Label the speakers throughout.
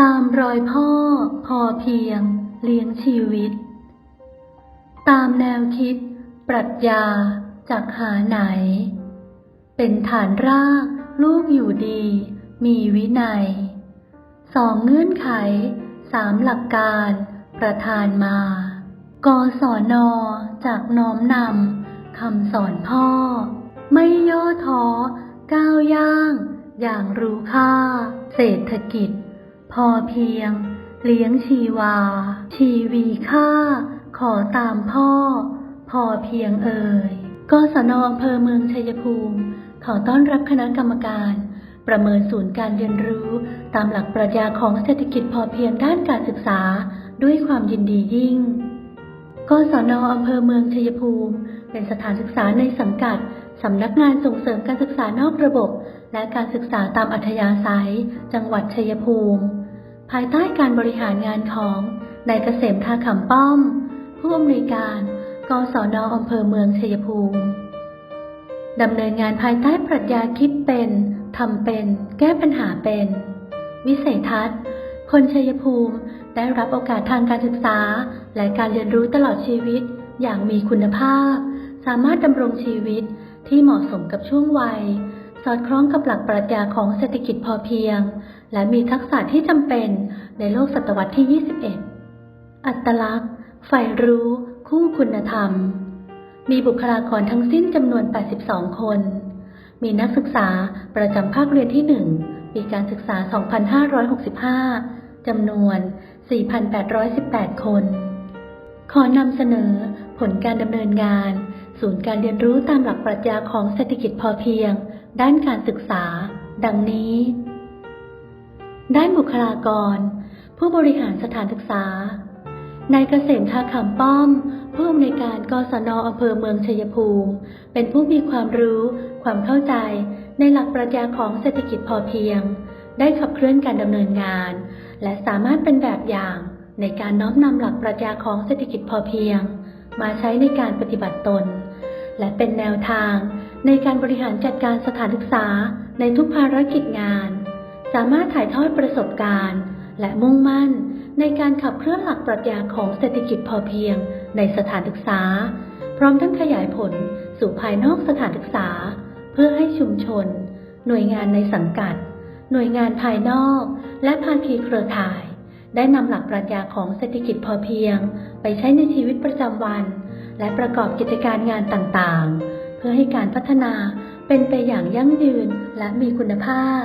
Speaker 1: ตามรอยพ่อพอเพียงเลี้ยงชีวิต ตามแนวคิด ปรัชญาจากหาไหน เป็นฐานรากลูกอยู่ดี มีวินัยสองเงื่อนไขสามหลักการประธานมากศนจากน้อมนำคำสอนพ่อ ไม่ย่อท้อก้าวย่าง อย่างรู้ค่า เศรษฐกิจ อเพียง เลี้ยงชีวา ชีวีค่าขอตามพ่อ พอเพียงเอ่ยกศนอำเภอเมืองชัยภูมิ ขอต้อนรับคณะกรรมการ ประเมินศูนย์การเรียนรู้ ตามหลักปรัชญาของเศรษฐกิจพอเพียงด้านการศึกษาด้วยความยินดียิ่งกศนอำเภอเมืองชัยภูมิ เป็นสถานศึกษาในสังกัด สำนักงานส่งเสริมการศึกษานอกระบบ และการศึกษาตามอัธยาศัย จังหวัดชัยภูมิ ภายใต้การบริหารงานของนายเกษมทาขำป้อม ผู้อำนวยการกศนอำเภอเมืองชัยภูมิดำเนินงานภายใต้ปรัชญาคิดเป็นทำเป็น แก้ปัญหาเป็น วิสัยทัศน์ คนชัยภูมิได้รับโอกาสทางการศึกษา และการเรียนรู้ตลอดชีวิตอย่างมีคุณภาพ สามารถดำรงชีวิตที่เหมาะสมกับช่วงวัย อดคล้องกับหลักปรัชญาของเศรษฐกิจพอเพียง และมีทักษะที่จำเป็นในโลกศตวรรษที่ 21 อัตลักษณ์ใฝ่รู้ คู่คุณธรรม มีบุคลากรทั้งสิ้นจำนวน 82 คน มีนักศึกษาประจำภาคเรียนที่ 1 ปีการศึกษา 2565 จำนวน 4,818 คน ขอนำเสนอผลการดำเนินงาน ศูนย์การเรียนรู้ตามหลักปรัชญาของเศรษฐกิจพอเพียง ด้านการศึกษา ดังนี้ ด้านบุคลากร ผู้บริหารสถานศึกษานายเกษมทาขำป้อม ผู้อำนวยการกศนอำเภอเมืองชัยภูมิ เป็นผู้มีความรู้ ความเข้าใจในหลักปรัชญาของเศรษฐกิจพอเพียง ได้ขับเคลื่อนการดำเนินงาน และสามารถเป็นแบบอย่างในการน้อมนำหลักปรัชญาของเศรษฐกิจพอเพียง มาใช้ในการปฏิบัติตน และเป็นแนวทางในการบริหารจัดการสถานศึกษาในทุกภารกิจงาน สามารถถ่ายทอดประสบการณ์ และมุ่งมั่นในการขับเคลื่อนหลักปรัชญาของเศรษฐกิจพอเพียงในสถานศึกษา พร้อมทั้งขยายผลสู่ภายนอกสถานศึกษา เพื่อให้ชุมชน หน่วยงานในสังกัด หน่วยงานภายนอก และภาคีเครือข่าย ได้นำหลักปรัชญาของเศรษฐกิจพอเพียง ไปใช้ในชีวิตประจำวัน และประกอบกิจการงานต่างๆ เพื่อให้การพัฒนาเป็นไปอย่างยั่งยืนและมีคุณภาพ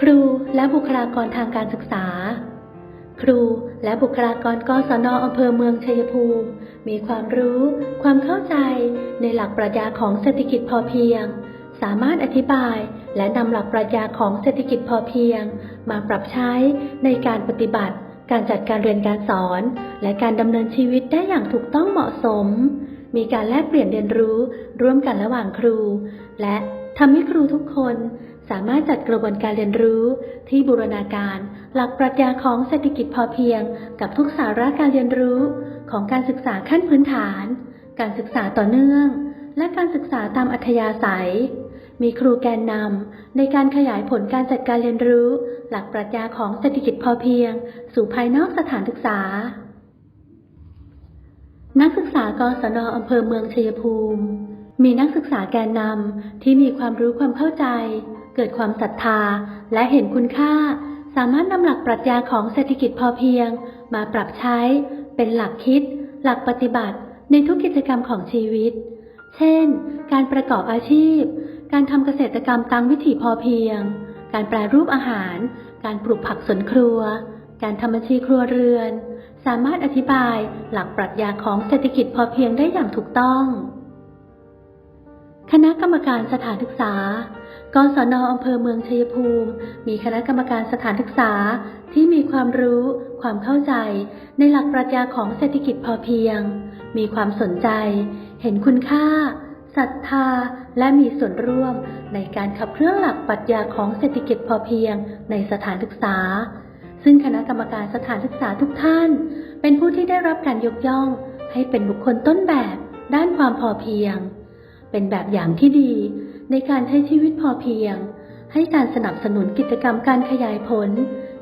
Speaker 1: ครูและบุคลากรทางการศึกษา ครูและบุคลากรกศนอำเภอเมืองชัยภูมิ มีความรู้ ความเข้าใจในหลักปรัชญาของเศรษฐกิจพอเพียง สามารถอธิบายและนำหลักปรัชญาของเศรษฐกิจพอเพียง มาปรับใช้ในการปฏิบัติ การจัดการเรียนการสอน และการดำเนินชีวิตได้อย่างถูกต้องเหมาะสม มีการแลกเปลี่ยนเรียนรู้ ร่วมกันระหว่างครู และทำให้ครูทุกคนสามารถจัดกระบวนการเรียนรู้ที่บูรณาการ หลักปรัชญาของเศรษฐกิจพอเพียง กับทุกสาระการเรียนรู้ของการศึกษาขั้นพื้นฐาน การศึกษาต่อเนื่อง และการศึกษาตามอัธยาศัย มีครูแกนนำในการขยายผลการจัดการเรียนรู้ หลักปรัชญาของเศรษฐกิจพอเพียง สู่ภายนอกสถานศึกษา นักศึกษากศนอำเภอเมืองชัยภูมิ มีนักศึกษาแกนนำที่มีความรู้ความเข้าใจ เกิดความศรัทธาและเห็นคุณค่า สามารถนำหลักปรัชญาของเศรษฐกิจพอเพียง มาปรับใช้ เป็นหลักคิด หลักปฏิบัติในทุกกิจกรรมของชีวิต เช่น การประกอบอาชีพ การทำเกษตรกรรมตามวิถีพอเพียง การแปรรูปอาหาร การปลูกผักสวนครัว การทำบัญชีครัวเรือน สามารถอธิบายหลักปรัชญาของเศรษฐกิจพอเพียงได้อย่างถูกต้อง คณะกรรมการสถานศึกษากศนอำเภอเมืองชัยภูมิ มีคณะกรรมการสถานศึกษาที่มีความรู้ ความเข้าใจ ในหลักปรัชญาของเศรษฐกิจพอเพียง มีความสนใจ เห็นคุณค่า ศรัทธา และมีส่วนร่วมในการขับเคลื่อนหลักปรัชญาของเศรษฐกิจพอเพียงในสถานศึกษา ซึ่งคณะกรรมการสถานศึกษาทุกท่าน เป็นผู้ที่ได้รับการยกย่อง ให้เป็นบุคคลต้นแบบด้านความพอเพียง เป็นแบบอย่างที่ดีในการใช้ชีวิตพอเพียง ให้การสนับสนุนกิจกรรมการขยายผล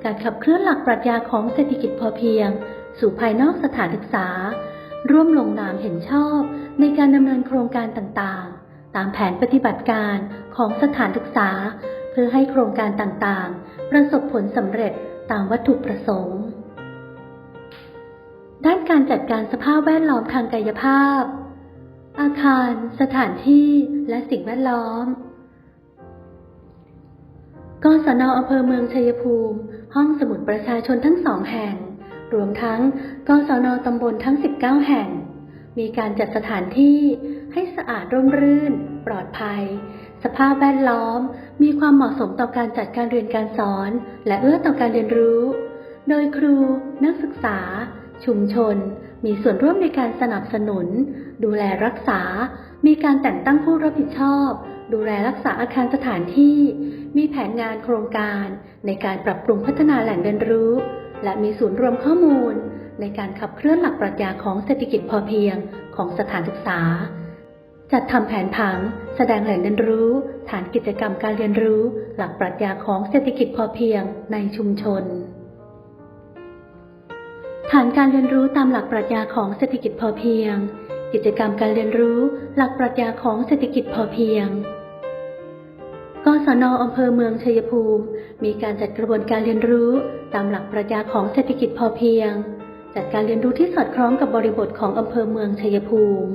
Speaker 1: การขับเคลื่อนหลักปรัชญาของเศรษฐกิจพอเพียง สู่ภายนอกสถานศึกษา ร่วมลงนามเห็นชอบในการดำเนินโครงการต่างๆ ตามแผนปฏิบัติการของสถานศึกษา เพื่อให้โครงการต่างๆ ประสบผลสำเร็จตามวัตถุประสงค์ ด้านการจัดการสภาพแวดล้อมทางกายภาพ อาคาร สถานที่และสิ่งแวดล้อมกศนอำเภอเมืองชัยภูมิ ห้องสมุดประชาชนทั้งสองแห่ง รวมทั้งกศนตำบลทั้ง 19 แห่ง มีการจัดสถานที่ให้สะอาดร่มรื่น ปลอดภัย สภาพแวดล้อม มีความเหมาะสมต่อการจัดการเรียนการสอน และเอื้อต่อการเรียนรู้ โดยครู นักศึกษา ชุมชน มีส่วนร่วมในการสนับสนุน ดูแลรักษา มีการแต่งตั้งผู้รับผิดชอบ ดูแลรักษาอาคารสถานที่ มีแผนงานโครงการ ในการปรับปรุงพัฒนาแหล่งเรียนรู้ และมีศูนย์รวมข้อมูล ในการขับเคลื่อนหลักปรัชญาของเศรษฐกิจพอเพียงของสถานศึกษา จัดทำแผนผัง แสดงแหล่งเรียนรู้ ฐานกิจกรรมการเรียนรู้ หลักปรัชญาของเศรษฐกิจพอเพียงในชุมชน ฐานการเรียนรู้ตามหลักปรัชญาของเศรษฐกิจพอเพียง กิจกรรมการเรียนรู้ หลักปรัชญาของเศรษฐกิจพอเพียง กศนอำเภอเมืองชัยภูมิ มีการจัดกระบวนการเรียนรู้ตามหลักปรัชญาของเศรษฐกิจพอเพียง จัดการเรียนรู้ที่สอดคล้องกับบริบทของอำเภอเมืองชัยภูมิ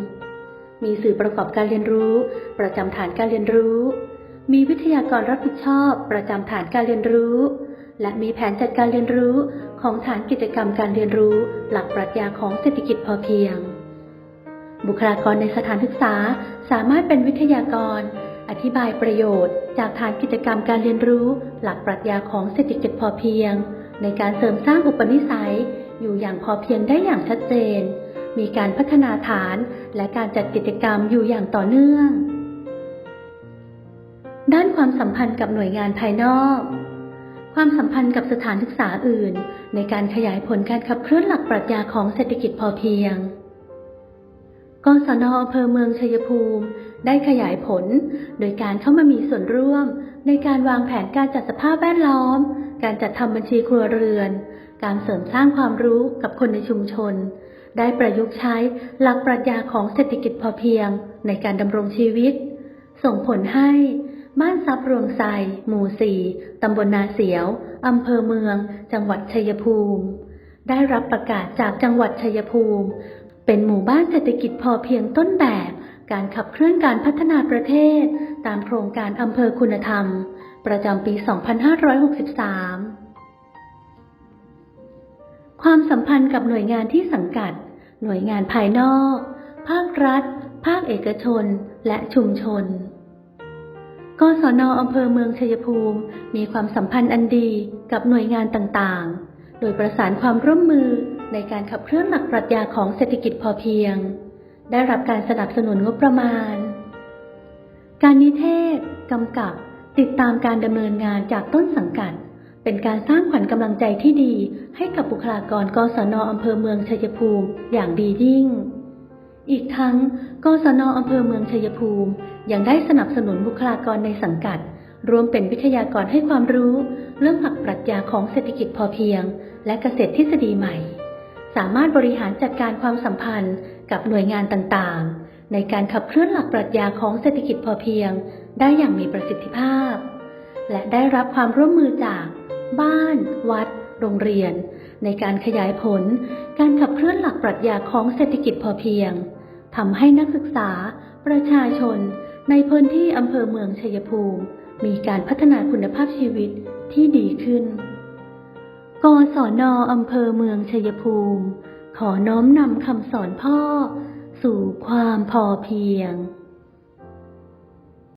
Speaker 1: มีสื่อประกอบการเรียนรู้ ประจำฐานการเรียนรู้ มีวิทยากรรับผิดชอบประจำฐานการเรียนรู้ และมีแผนจัดการเรียนรู้ของฐานกิจกรรมการเรียนรู้ หลักปรัชญาของเศรษฐกิจพอเพียง บุคลากรในสถานศึกษาสามารถเป็นวิทยากร อธิบายประโยชน์ จากฐานกิจกรรมการเรียนรู้ หลักปรัชญาของเศรษฐกิจพอเพียง ในการเสริมสร้างอุปนิสัย อยู่อย่างพอเพียงได้อย่างชัดเจน มีการพัฒนาฐานและการจัดกิจกรรมอยู่อย่างต่อเนื่อง ด้านความสัมพันธ์กับหน่วยงานภายนอก ความสัมพันธ์กับสถานศึกษาอื่น ในการขยายผลการขับเคลื่อนหลักปรัชญาของเศรษฐกิจพอเพียงกศนอำเภอเมืองชัยภูมิ ได้ขยายผล โดยการเข้ามามีส่วนร่วม ในการวางแผนการจัดสภาพแวดล้อม การจัดทำบัญชีครัวเรือน การเสริมสร้างความรู้กับคนในชุมชน ได้ประยุกต์ใช้หลักปรัชญาของเศรษฐกิจพอเพียง ในการดำรงชีวิต ส่งผลให้ บ้านทรัพย์รวงไทรหมู่สี่ตำบลนาเสียวอำเภอเมือง จังหวัดชัยภูมิ ได้รับประกาศจากจังหวัดชัยภูมิ เป็นหมู่บ้านเศรษฐกิจพอเพียงต้นแบบ การขับเคลื่อนการพัฒนาประเทศ ตามโครงการอำเภอคุณธรรม ประจำปี 2563 ความสัมพันธ์กับหน่วยงานที่สังกัด หน่วยงานภายนอก ภาครัฐ ภาคเอกชน และชุมชน กศนอำเภอเมืองชัยภูมิ มีความสัมพันธ์อันดีกับหน่วยงานต่างๆ โดยประสานความร่วมมือในการขับเคลื่อนหลักปรัชญาของเศรษฐกิจพอเพียง ได้รับการสนับสนุนงบประมาณ การนิเทศกำกับติดตามการดำเนินงานจากต้นสังกัด เป็นการสร้างขวัญกำลังใจที่ดีให้กับบุคลากรกศนอำเภอเมืองชัยภูมิอย่างดียิ่ง อีกทั้งกศนอำเภอเมืองชัยภูมิ ยังได้สนับสนุนบุคลากรในสังกัดรวมเป็นวิทยากรให้ความรู้ เรื่องหลักปรัชญาของเศรษฐกิจพอเพียง และเกษตรทฤษฎีใหม่ สามารถบริหารจัดการความสัมพันธ์ กับหน่วยงานต่างๆ ในการขับเคลื่อนหลักปรัชญาของเศรษฐกิจพอเพียง ได้อย่างมีประสิทธิภาพ และได้รับความร่วมมือจาก บ้าน วัด โรงเรียน ในการขยายผล การขับเคลื่อนหลักปรัชญาของเศรษฐกิจพอเพียงทำให้นักศึกษา ประชาชน ในพื้นที่อำเภอเมืองชัยภูมิ มีการพัฒนาคุณภาพชีวิตที่ดีขึ้น กศนอำเภอเมืองชัยภูมิ ขอน้อมนำคำสอนพ่อ สู่ความพอเพียง